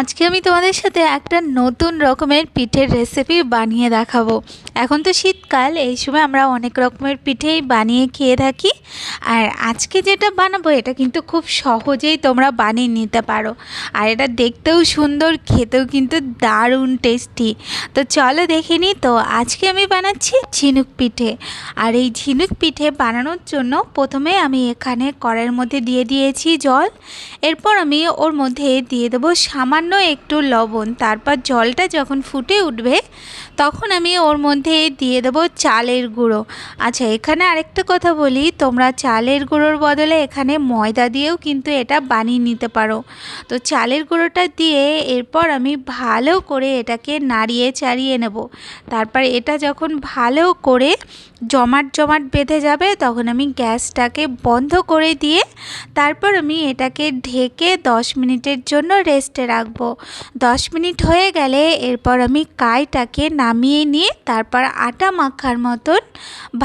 আজকে আমি তোমাদের সাথে একটা নতুন রকমের পিঠের রেসিপি বানিয়ে দেখাবো। এখন তো শীতকাল, এই সময় আমরা অনেক রকমের পিঠেই বানিয়ে খেয়ে থাকি। আর আজকে যেটা বানাবো, এটা কিন্তু খুব সহজেই তোমরা বানিয়ে নিতে পারো। আর এটা দেখতেও সুন্দর, খেতেও কিন্তু দারুণ টেস্টি তো চলো দেখে নিই, তো আজকে আমি বানাচ্ছি ঝিনুক পিঠে। আর এই ঝিনুক পিঠে বানানোর জন্য প্রথমে আমি এখানে কড়াইয়ের মধ্যে দিয়ে দিয়েছি জল। এরপর আমি ওর মধ্যে দিয়ে দেবো সামান্য একটু লবণ, তারপর জলটা যখন ফুটে উঠবে, তখন আমি ওর মধ্যে দিয়ে দেবো চালের গুঁড়ো। আচ্ছা এখানে আরেকটা কথা বলি, তোমরা চালের গুঁড়োর বদলে এখানে ময়দা দিয়েও কিন্তু এটা বানিয়ে নিতে পারো। তো চালের গুঁড়োটা দিয়ে এরপর আমি ভালো করে এটাকে নাড়িয়ে চাড়িয়ে নেব। তারপর এটা যখন ভালো করে জমাট জমাট বেঁধে যাবে, তখন আমি গ্যাসটাকে বন্ধ করে দিয়ে, তারপর আমি এটাকে ঢেকে দশ মিনিটের জন্য রেস্টে রাখব। দশ মিনিট হয়ে গেলে এরপর আমি কাইটাকে নামিয়ে নিয়ে তারপর আটা মাখার মতন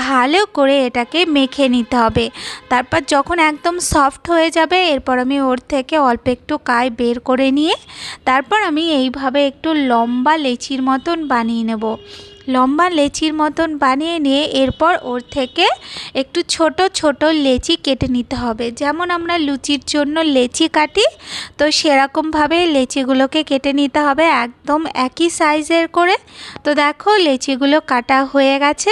ভালো করে এটাকে মেখে নিতে হবে। তারপর যখন একদম সফট হয়ে যাবে, এরপর আমি ওর থেকে অল্প একটু কাই বের করে নিয়ে তারপর আমি এইভাবে একটু লম্বা লেচির মতন বানিয়ে নেব। লম্বা লেচির মতন বানিয়ে নিয়ে এরপর ওর থেকে একটু ছোট ছোট লেচি কেটে নিতে হবে। যেমন আমরা লুচির জন্য লেচি কাটি, তো সেরকমভাবে লেচিগুলোকে কেটে নিতে হবে একদম একই সাইজের করে। তো দেখো লেচিগুলো কাটা হয়ে গেছে।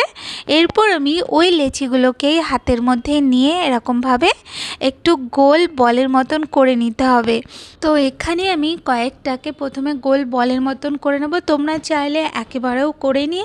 এরপর আমি ওই লেচিগুলোকেই হাতের মধ্যে নিয়ে এরকমভাবে একটু গোল বলের মতন করে নিতে হবে। তো এখানে আমি কয়েকটাকে প্রথমে গোল বলের মতন করে নেব। তোমরা চাইলে একেবারেও করে নিয়ে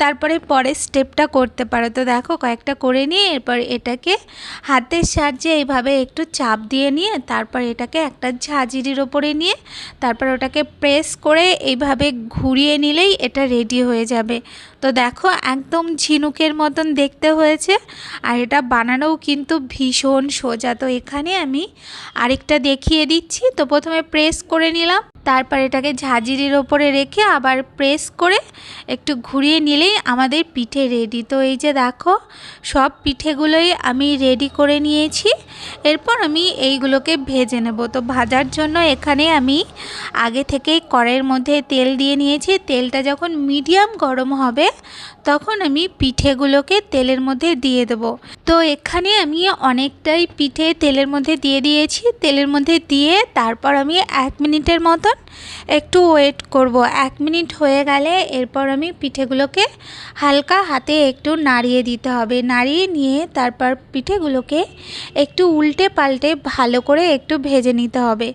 তারপরে পরের স্টেপটা করতে পারো। তো দেখো কয়েকটা করে নিয়ে এরপর এটাকে হাতের সাহায্যে এইভাবে একটু চাপ দিয়ে নিয়ে তারপর এটাকে একটা ঝাঁঝরির ওপরে নিয়ে তারপর ওটাকে প্রেস করে এইভাবে ঘুরিয়ে নিলেই এটা রেডি হয়ে যাবে। তো দেখো একদম ঝিনুকের মতন দেখতে হয়েছে আর এটা বানানোও কিন্তু ভীষণ সোজা। তো এখানে আমি আরেকটা দেখিয়ে দিচ্ছি। তো প্রথমে প্রেস করে নিলাম, তারপর এটাকে ঝাঁঝরির ওপরে রেখে আবার প্রেস করে একটু ঘুরিয়ে নিলেই আমাদের পিঠে রেডি তো এই যে দেখো, সব পিঠেগুলোই আমি রেডি করে নিয়েছি। এরপর আমি এইগুলোকে ভেজে নেব। তো ভাজার জন্য এখানে আমি আগে থেকেই কড়াইয়ের মধ্যে তেল দিয়ে নিয়েছি। তেলটা যখন মিডিয়াম গরম হবে, তখন আমি পিঠেগুলোকে তেলের মধ্যে দিয়ে দেব। তো এখানে আমি অনেকটাই পিঠে তেলের মধ্যে দিয়ে দিয়েছি। তেলের মধ্যে দিয়ে তারপর আমি এক মিনিটের মতন একটু ওয়েট করব। এক মিনিট হয়ে গেলে এরপর আমি পিঠেগুলোকে হালকা হাতে একটু নাড়িয়ে দিতে হবে। নাড়িয়ে নিয়ে তারপর পিঠেগুলোকে একটু উল্টে পাল্টে ভালো করে একটু ভেজে নিতে হবে।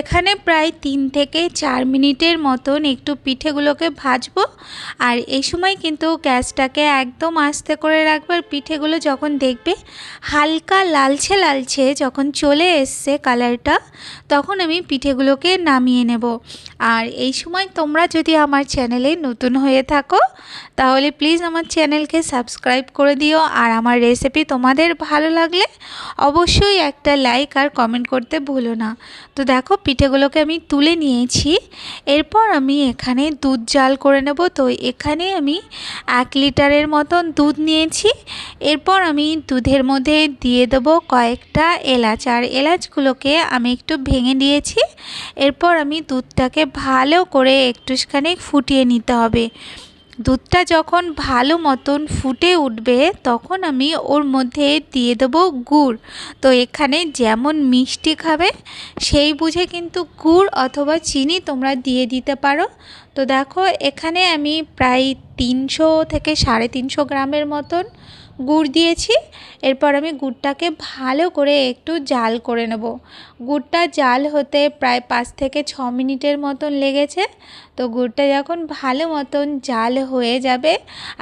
এখানে প্রায় তিন থেকে চার মিনিটের মতন একটু পিঠেগুলোকে ভাজবো। আর এই সময় কিন্তু গ্যাসটাকে একদম আস্তে করে রাখবে আর পিঠেগুলো যখন দেখবে হালকা লালচে লালচে যখন চলে এসছে কালারটা, তখন আমি পিঠেগুলোকে নামিয়ে নেব। আর এই সময় তোমরা যদি আমার চ্যানেলে নতুন হয়ে থাকো তাহলে প্লিজ আমার চ্যানেলকে সাবস্ক্রাইব করে দিও। আর আমার রেসিপি তোমাদের ভালো লাগলে অবশ্যই একটা লাইক আর কমেন্ট করতে ভুলো না। তো দেখো, পিঠেগুলোকে আমি তুলে নিয়েছি। এরপর আমি এখানে দুধ জাল করে নেব। তো এখানে আমি এক লিটারের মতন দুধ নিয়েছি। এরপর আমি দুধের মধ্যে দিয়ে দেবো কয়েকটা এলাচ। আর এলাচগুলোকে আমি একটু ভেঙে দিয়েছি এরপর আমি দুধটাকে ভালো করে একটুখানি ফুটিয়ে নিতে হবে। দুধটা যখন ভালো মতন ফুটে উঠবে, তখন আমি ওর মধ্যে দিয়ে দেবো গুড়। তো এখানে যেমন মিষ্টি খাবে, সেই বুঝে কিন্তু গুড় অথবা চিনি তোমরা দিয়ে দিতে পারো। তো দেখো, এখানে আমি প্রায় তিনশো থেকে সাড়ে তিনশো গ্রামের মতন গুড় দিয়েছি। এরপর আমি গুড়টাকে ভালো করে একটু জাল করে নেব। গুড়টা জাল হতে প্রায় পাঁচ থেকে ছ মিনিটের মতন লেগেছে। তো গুড়টা যখন ভালো মতন জাল হয়ে যাবে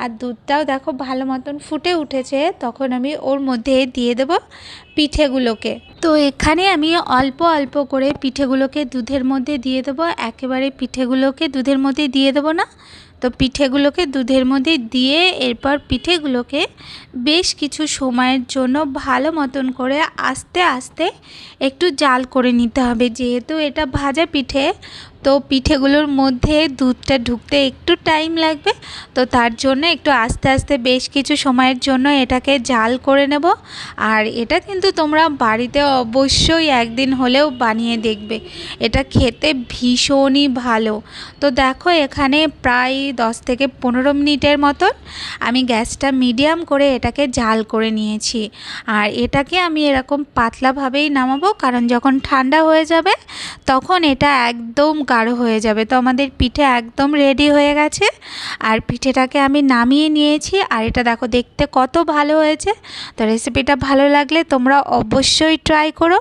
আর দুধটাও দেখো ভালো মতন ফুটে উঠেছে, তখন আমি ওর মধ্যে দিয়ে দেব। পিঠেগুলোকে। তো এখানে আমি অল্প অল্প করে পিঠেগুলোকে দুধের মধ্যে দিয়ে দেবো। একেবারে পিঠেগুলোকে দুধের মধ্যে দিয়ে দেবো না। তো পিঠেগুলোকে দুধের মধ্যে দিয়ে এরপর পিঠেগুলোকে বেশ কিছু সময়ের জন্য ভালো মতন করে আস্তে আস্তে একটু জাল করে নিতে হবে। যেহেতু এটা ভাজা পিঠে, তো পিঠেগুলোর মধ্যে দুধটা ঢুকতে একটু টাইম লাগবে, তো তার জন্য একটু আস্তে আস্তে বেশ কিছু সময়ের জন্য এটাকে জাল করে নেব। আর এটা কিন্তু তোমরা বাড়িতে অবশ্যই একদিন হলেও বানিয়ে দেখবে। এটা খেতে ভীষণই ভালো। তো দেখো এখানে প্রায় দশ থেকে পনেরো মিনিটের মতন আমি গ্যাসটা মিডিয়াম করে এটাকে জাল করে নিয়েছি। আর এটাকে আমি এরকম পাতলাভাবেই নামাবো, কারণ যখন ঠান্ডা হয়ে যাবে তখন এটা একদম গাঢ় হয়ে যাবে। তো আমাদের পিঠে একদম রেডি হয়ে গেছে। আর পিঠেটাকে আমি নামিয়ে নিয়েছি। আর এটা দেখো, দেখতে কত ভালো হয়েছে। তো রেসিপিটা ভালো লাগলে তোমরা অবশ্যই ট্রাই করো।